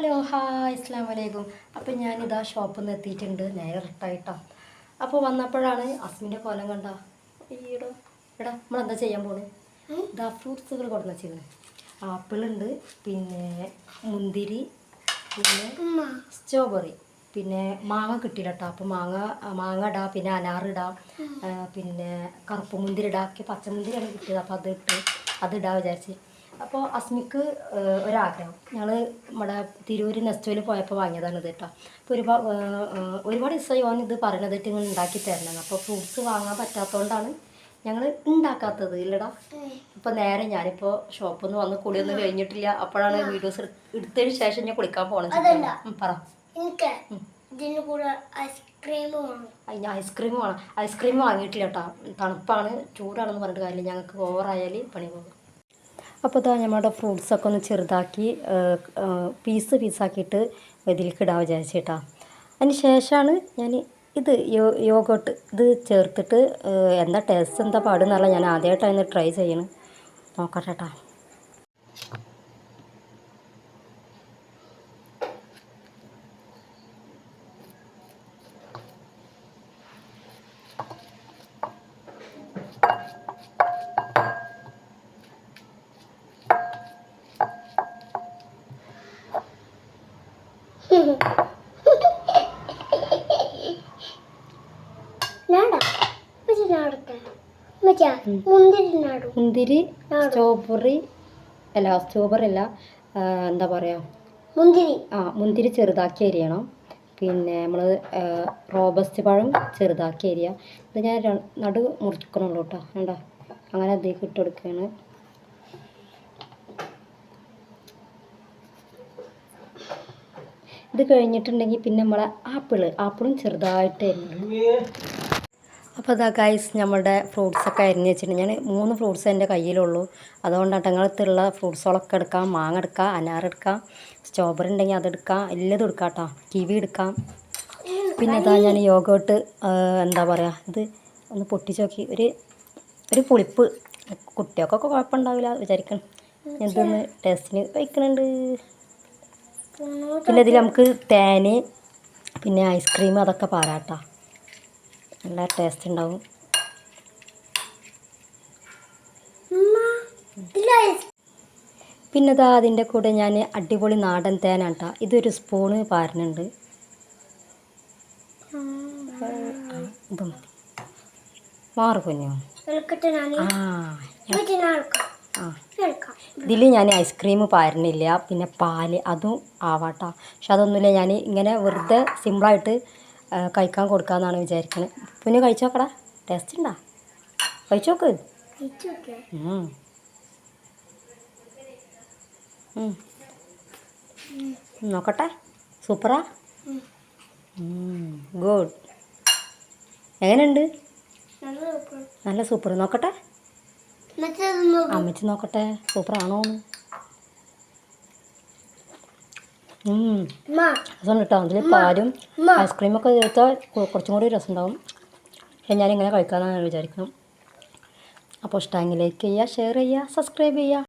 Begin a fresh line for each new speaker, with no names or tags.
Hello hi ഇസ്ലാം വലൈക്കും അപ്പം ഞാനിതാ ഷോപ്പിൽ നിന്ന് എത്തിയിട്ടുണ്ട് നേരിട്ടായിട്ടാ അപ്പോൾ വന്നപ്പോഴാണ് അസ്മിന്റെ കോലം കണ്ട. ഈടോ എടാ നമ്മളെന്താ ചെയ്യാൻ പോണേ? ഇതാ ഫ്രൂട്ട്സുകൾ കൊടുന്ന ചെയ്യുന്നത് ആപ്പിളുണ്ട് പിന്നെ മുന്തിരി പിന്നെ സ്ട്രോബെറി പിന്നെ മാങ്ങ കിട്ടിയില്ലട്ടോ. അപ്പോൾ മാങ്ങ മാങ്ങ ഇടാ പിന്നെ അനാറിടാം പിന്നെ കറുപ്പ് മുന്തിരി ഇടാക്കി പച്ചമുന്തിരിയാണ് കിട്ടിയത്. അപ്പോൾ അത് ഇട്ട് അത് വിചാരിച്ച്. അപ്പോൾ അസ്മിക്ക് ഒരാഗ്രഹം. ഞങ്ങൾ നമ്മുടെ തിരൂർ നെസ്റ്റോയിൽ പോയപ്പോൾ വാങ്ങിയതാണ് ഇത് കേട്ടോ. അപ്പോൾ ഒരുപാട് ഒരുപാട് ദിവസമായി ഓൻ ഇത് പറയണത് ഇങ്ങനെ ഉണ്ടാക്കി തരണം അപ്പോൾ ഫ്രൂട്ട്സ് വാങ്ങാൻ പറ്റാത്തതുകൊണ്ടാണ് ഞങ്ങൾ ഉണ്ടാക്കാത്തത് ഇല്ലടാ. ഇപ്പോൾ നേരെ ഞാനിപ്പോൾ ഷോപ്പിൽ നിന്ന് വന്ന് കുളിയൊന്നും കഴിഞ്ഞിട്ടില്ല. അപ്പോഴാണ് വീഡിയോസ് എടുത്തതിന് ശേഷം ഞാൻ കുളിക്കാൻ പോകണം പറ. അതിന് ഐസ്ക്രീം വേണം. ഐസ്ക്രീം വാങ്ങിയിട്ടില്ല കേട്ടോ. തണുപ്പാണ് ചൂടാണെന്ന് പറഞ്ഞിട്ട് കാര്യമില്ല. ഞങ്ങൾക്ക് ഓവറായാൽ പണി പോകും. അപ്പോൾ ഇതാ നമ്മുടെ ഫ്രൂട്ട്സൊക്കെ ഒന്ന് ചെറുതാക്കി പീസ് പീസാക്കിയിട്ട് ഇതിലേക്ക് ഇടാൻ വിചാരിച്ചിട്ടാ. അതിന് ശേഷമാണ് ഞാൻ ഇത് യോ യോഗോട്ട് ഇത് ചേർത്തിട്ട് എന്താ ടേസ്റ്റ് എന്താ പാടുന്നല്ല ഞാൻ ആദ്യമായിട്ടാണ് ട്രൈ ചെയ്യണം. നോക്കട്ടെ കേട്ടോ
മുന്തിരി
സ്ട്രോബെറി അല്ല സ്ട്രോബെറി അല്ല എന്താ പറയുക
മുന്തിരി.
ആ മുന്തിരി ചെറുതാക്കി അരിയണം. പിന്നെ നമ്മൾ റോബസ്റ്റ് പഴം ചെറുതാക്കി അരിയുക ഇത് ഞാൻ നടു മുറിക്കണുള്ളൂ കേട്ടോ. കണ്ടോ? അങ്ങനെ അതിലേക്ക് ഇട്ട് കൊടുക്കുകയാണ്. ഇത് കഴിഞ്ഞിട്ടുണ്ടെങ്കിൽ പിന്നെ നമ്മളെ ആപ്പിൾ. ആപ്പിളും ചെറുതായിട്ട് അപ്പോൾ അതാ ഗൈസ് നമ്മുടെ ഫ്രൂട്ട്സൊക്കെ അരിഞ്ഞ് വെച്ചിട്ടുണ്ട്. ഞാൻ മൂന്ന് ഫ്രൂട്ട്സ് എന്റെ കയ്യിലുള്ളൂ. അതുകൊണ്ടാണ് ഞങ്ങളടുത്തുള്ള ഫ്രൂട്ട്സുകളൊക്കെ എടുക്കാം. മാങ്ങ എടുക്കാം അനാർ എടുക്കാം സ്ട്രോബെറി ഉണ്ടെങ്കിൽ അതെടുക്കാം എല്ലാതും എടുക്കാം കേട്ടോ. കിവി എടുക്കാം. പിന്നെ അതാ ഞാൻ യോഗോട്ട് എന്താ പറയുക ഇത് ഒന്ന് പൊട്ടിച്ച് നോക്കി. ഒരു ഒരു പുളിപ്പ്. കുട്ടികൾക്കൊക്കെ കുഴപ്പമുണ്ടാവില്ല വിചാരിക്കണം. എന്തൊന്ന് ടേസ്റ്റിന് കഴിക്കുന്നുണ്ട് പിന്നെ ഇതിൽ നമുക്ക് തേന് പിന്നെ ഐസ്ക്രീം അതൊക്കെ പാരാട്ടാ. നല്ല ടേസ്റ്റ് ഉണ്ടാവും. പിന്നെ ഇതാ അതിന്റെ കൂടെ ഞാൻ അടിപൊളി നാടൻ തേനാണ് കേട്ടോ ഇതൊരു സ്പൂണ് പാരുന്നുണ്ട് ഇത് മതി. മാറു കുഞ്ഞു. ആ ആ. ഇതിൽ ഞാൻ ഐസ്ക്രീം പാരണില്ല പിന്നെ പാൽ അതും ആവാട്ടോ. പക്ഷെ അതൊന്നുമില്ല ഞാൻ ഇങ്ങനെ വെറുതെ സിമ്പിളായിട്ട് കഴിക്കാൻ കൊടുക്കാമെന്നാണ് വിചാരിക്കുന്നത് പിന്നെ കഴിച്ചു നോക്കടാ ടേസ്റ്റ് ഉണ്ടോ കഴിച്ചു നോക്ക്. നോക്കട്ടെ സൂപ്പറാ? ഗുഡ് എങ്ങനെയുണ്ട്? നല്ല സൂപ്പർ. നോക്കട്ടെ. അമ്മച്ചി നോക്കട്ടെ. സൂപ്പറാണോ ഉം.
ഉമ്മ.
രസം കേട്ടോ അതിൽ പാലും ഐസ്ക്രീമൊക്കെ ചേർത്താൽ കുറച്ചും കൂടി രസം ഉണ്ടാവും പക്ഷെ ഞാനിങ്ങനെ കഴിക്കാമെന്നാണ് വിചാരിക്കുന്നത്. അപ്പോൾ ഇഷ്ടമെങ്കിൽ ലൈക്ക് ചെയ്യുക ഷെയർ ചെയ്യുക സബ്സ്ക്രൈബ് ചെയ്യുക.